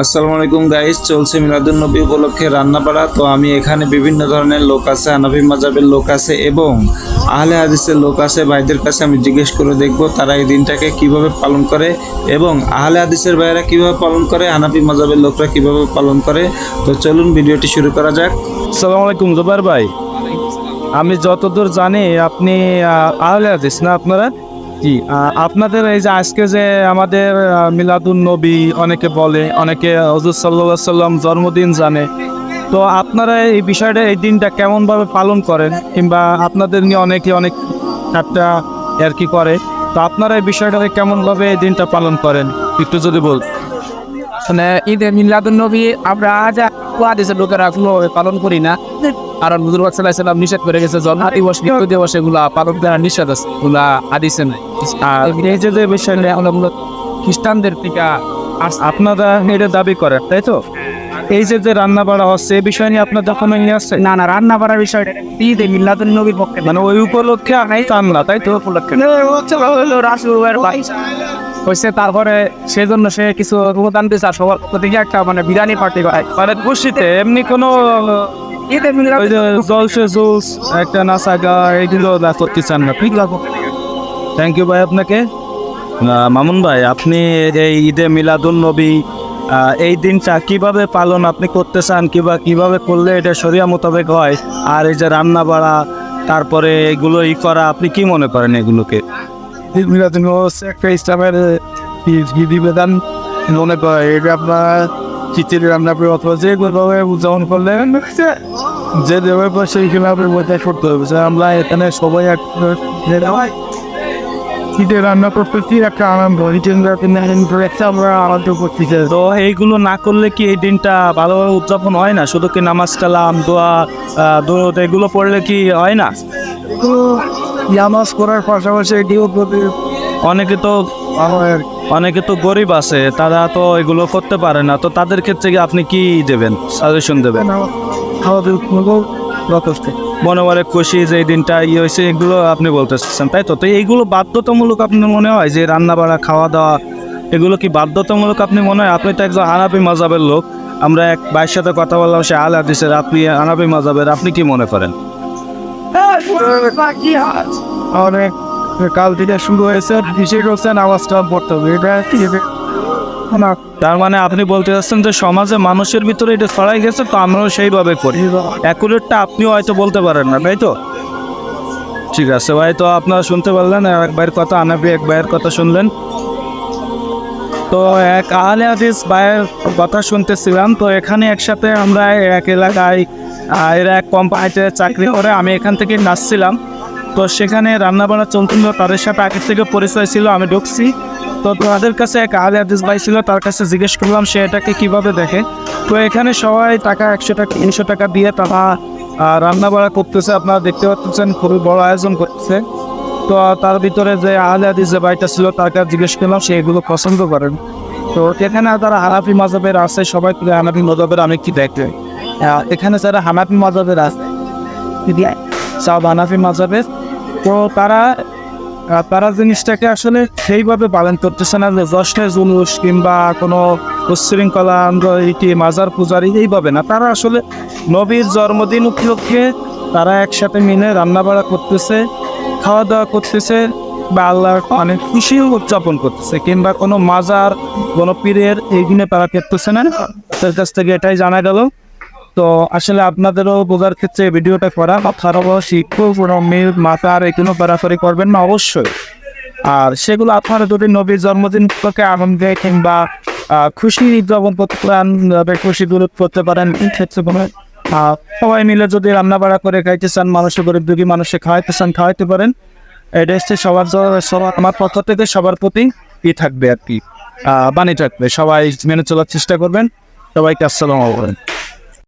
আসসালামু আলাইকুম গাইস চলছে মিলাদুন নবী উপলক্ষে রান্নাবাড়া তো আমি এখানে বিভিন্ন ধরনের লোক আছে আনাবি মাজাবের লোক আছে এবং আহলে হাদিসের লোক আছে ভাইদের কাছে আমি জিজ্ঞেস করে দেখব তারা এই দিনটাকে কীভাবে পালন করে এবং আহলে হাদিসের ভাইয়েরা কীভাবে পালন করে হানাফি মাজাবের লোকরা কীভাবে পালন করে। তো চলুন ভিডিওটি শুরু করা যাক। সালাম আলাইকুম জুবাইর ভাই। আমি যতদূর জানি আপনি আহ, আহলে হাদিস না আপনারা? জি আপনাদের এই যে আজকে যে আমাদের মিলাদুন নবী অনেকে বলে, অনেকে হজুর সাল্লা সাল্লাম জন্মদিন জানে, তো আপনারা এই বিষয়টা, এই দিনটা কেমনভাবে পালন করেন? কিংবা আপনাদের নিয়ে অনেকে অনেক একটা আর কি করে, তো আপনারা এই বিষয়টাকে কেমনভাবে এই দিনটা পালন করেন? একটু যদি বল মানে ঈদে মিলাদুন নবী আমরা আজ হাদিসের লোকেরা কোনো পালন করি না। কারণ হুজুর সাল্লাহ সাল্লাম নিষেধ করে গেছে জন্ম দিবস মৃত্যু দিবস এগুলা পালন করা নিষেধ আছে এগুলা হাদিসে নাই। আর এই যে যে আমরা মূলত খ্রিস্টানদের টিকা আপনারা এটা দাবি করেন তাই তো? এই যে যে রান্না বাড়া হচ্ছে এই বিষয় নিয়ে আপনার যখন নিয়ে আসছে না না রান্না বাড়ার বিষয়টা ঈদে মিলাদুন নবীর পক্ষে মানে ওই উপলক্ষে আমি চান না তাই তো? উপলক্ষে হচ্ছে তারপরে সেই জন্য সে কিছু অনুদান দিয়েছে আর সবার পক্ষ থেকে একটা মানে বিরিয়ানি পার্টি করে। মানে খুশিতে এমনি কোনো জলসে জুস একটা নাচা গা এইগুলো না করতে চান না। ঠিক থ্যাংক ইউ ভাই আপনাকে। মামুন ভাই আপনি এই ঈদে মিলাদুন নবী এই দিনটা কীভাবে পালন আপনি করতে চান কিংবা কীভাবে করলে এটা সরিয়া মোতাবেক হয় আর এই যে রান্না বাড়া তারপরে এগুলো ই করা আপনি কি মনে করেন এগুলোকে? মিলাদুন হচ্ছে একটা ইসলামের বিধান মনে করে এটা আপনার খিচুড়ি রান্না করে অথবা যে কোনোভাবে উদযাপন করলেন যে দেবের পর সেইখানে আপনি বোঝাই করতে হবে। যে আমরা এখানে সবাই এক শীতে রান্না করতেছি একটা আনন্দ। আমরা আনন্দ করতেছি। তো এইগুলো না করলে কি এই দিনটা ভালোভাবে উদযাপন হয় না? শুধু কি নামাজ কালাম দোয়া দরুদ এগুলো পড়লে কি হয় না? নামাজ করার পাশাপাশি এটিও প্রতি অনেকে তো আমার অনেকে তো গরিব আছে তারা তো এগুলো করতে পারে না। তো তাদের ক্ষেত্রে কি আপনি কি দেবেন সাজেশন দেবেন? মনে মনে খুশি যে এই দিনটা ইয়ে হয়েছে এগুলো আপনি বলতে চাচ্ছেন তাই তো? তো এইগুলো বাধ্যতামূলক আপনার মনে হয় যে রান্না বাড়া খাওয়া দাওয়া এগুলো কি বাধ্যতামূলক আপনি মনে হয়? আপনি তো একজন হানাপি মাজাবের লোক আমরা এক ভাইয়ের সাথে কথা বললাম সে আল হাদিসের আপনি হানাপি মাজাবের আপনি কি মনে করেন? অনেক কাল থেকে শুরু হয়েছে করছে নামাজটা পড়তে হবে। এটা তার মানে আপনি বলতে চাচ্ছেন যে সমাজে মানুষের ভিতরে এটা ছড়াই গেছে, তো আমরাও সেইভাবে করি। অ্যাকুরেটটা আপনিও হয়তো বলতে পারেন না, তাই তো? ঠিক আছে ভাই, তো আপনারা শুনতে পারলেন, এক ভাইয়ের কথা, আনাবি এক ভাইয়ের কথা শুনলেন। তো এক আহলে হাদিস ভাইয়ের কথা শুনতেছিলাম, তো এখানে একসাথে আমরা এক এলাকায় এরা এক কোম্পানিতে চাকরি করে আমি এখান থেকে নাচছিলাম। তো সেখানে রান্নাবান্না চলছিল তাদের সাথে আগে থেকে পরিচয় ছিল আমি ঢুকছি। তো তাদের কাছে এক আহলে হাদিস ভাই ছিল তার কাছে জিজ্ঞেস করলাম সে এটাকে কীভাবে দেখে? তো এখানে সবাই টাকা একশো টাকা তিনশো টাকা দিয়ে তারা রান্না বাড়া করতেছে। আপনারা দেখতে পাচ্ছেন খুবই বড় আয়োজন করতেছে। তো তার ভিতরে যে আহলে হাদিস যে ভাইটা ছিল তার কাছে জিজ্ঞেস করলাম সে এগুলো পছন্দ করেন? তো এখানে তারা হানাফি মাজাবের আছে সবাই হানাফি মাজাবের আমি কি আহ, এখানে যারা হানাফি মাজাবের আছে সব হানাফি মাজাবের, তো তারা তারা জিনিসটাকে আসলে সেইভাবে পালন করতেছে না যে জশ্নে জুলুস কিংবা কোনো উচ্ছৃঙ্খলা এটি মাজার পূজারি, এইভাবে না। তারা আসলে নবীর জন্মদিন উপলক্ষে তারা একসাথে মিলে রান্নাবাড়া করতেছে খাওয়া দাওয়া করতেছে বা আল্লাহর অনেক খুশি উদযাপন করতেছে কিংবা কোনো মাজার, কোনো পীরের এই দিনে তারা করতেছে না। তার কাছ থেকে এটাই জানা গেল। তো আসলে আপনাদেরও বোঝার ক্ষেত্রে ভিডিওটা করা খারাপ শিক্ষক কোনো মেয়ের মাতার এগুলো বাড়াফারি করবেন না অবশ্যই। আর সেগুলো আপনারা যদি নবীর জন্মদিন উপলক্ষে আনন্দে কিংবা খুশি উদযাপন করতে পারেন খুশি দূর করতে পারেন ক্ষেত্রে কোনো সবাই মিলে যদি রান্না বাড়া করে খাইতে চান মানুষের গরিব দুঃখী মানুষে খাওয়াইতে চান, খাওয়াইতে পারেন। এটা হচ্ছে সবার সবার, আমার পক্ষ থেকে সবার প্রতি ই থাকবে আর কি। বাণী থাকবে। সবাই মেনে চলার চেষ্টা করবেন। সবাইকে আসসালাম আলাইকুম।